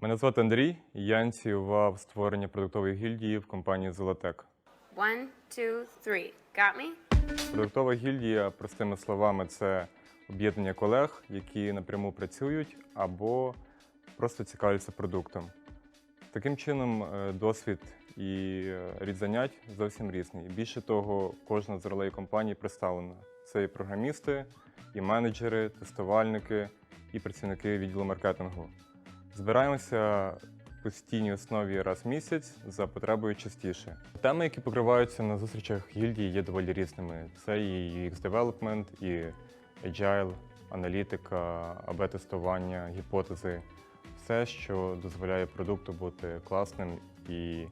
Мене звати Андрій. Я ініціював створення продуктової гільдії в компанії Золотек. One, two, three. Got me? Продуктова гільдія, простими словами, це об'єднання колег, які напряму працюють або просто цікавляться продуктом. Таким чином, е, досвід і е, рід занять зовсім різний. І більше того, кожна з ролей компанії представлена. Це і програмісти, і менеджери, тестувальники, і працівники відділу маркетингу. Збираємося постійній основі раз в місяць за потребою частіше. Теми, які покриваються на зустрічах гільдії, є доволі різними. Це і UX Development, і Agile, аналітика, АБ-тестування, гіпотези. Все, що дозволяє продукту бути класним і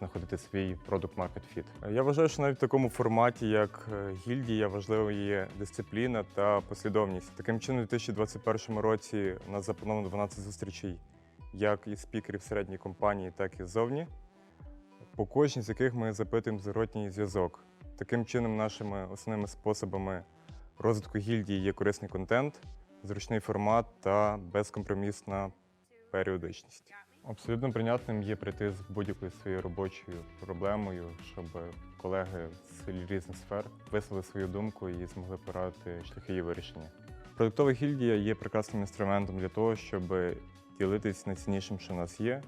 знаходити свій product market fit. Я вважаю, що навіть в такому форматі, як е, гільдія, важливою є дисципліна та послідовність. Таким чином, у 2021 році у нас заплановано 12 зустрічей як із спікерів середньої компанії, так і ззовні, по кожній з яких ми запитуємо зворотній зв'язок. Таким чином, нашими основними способами розвитку гільдії є корисний контент, зручний формат та безкомпромісна періодичність. Абсолютно прийнятним є прийти з будь-якою своєю робочою проблемою, щоб колеги з різних сфер висловили свою думку і змогли порадити шляхи її вирішення. Продуктова гільдія є прекрасним інструментом для того, щоб ділитись найціннішим, що в нас є,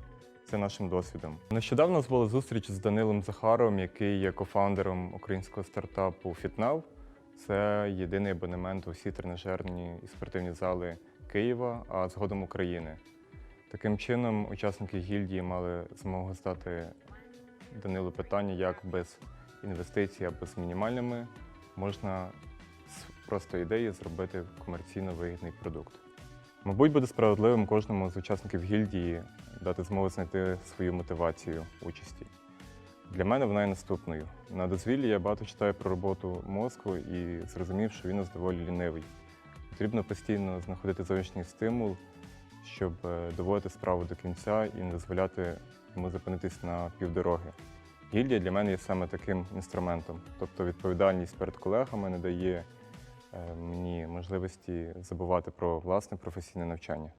це нашим досвідом. Нещодавно у нас була зустріч з Данилом Захаровим, який є кофаундером українського стартапу FitNow. Це єдиний абонемент у всі тренажерні і спортивні зали Києва, а згодом України. Таким чином, учасники гільдії мали змогу задати Данилу питання, як без інвестицій або з мінімальними можна з простої ідеї зробити комерційно вигідний продукт. Мабуть, буде справедливим кожному з учасників гільдії дати змогу знайти свою мотивацію участі. Для мене вона є наступною. На дозвіллі я багато читаю про роботу мозку і зрозумів, що він нас доволі лінивий. Потрібно постійно знаходити зовнішній стимул, щоб е, доводити справу до кінця і не дозволяти йому зупинитись на півдороги. Гільдія для мене є саме таким інструментом, тобто відповідальність перед колегами не дає е, мені можливості забувати про власне професійне навчання.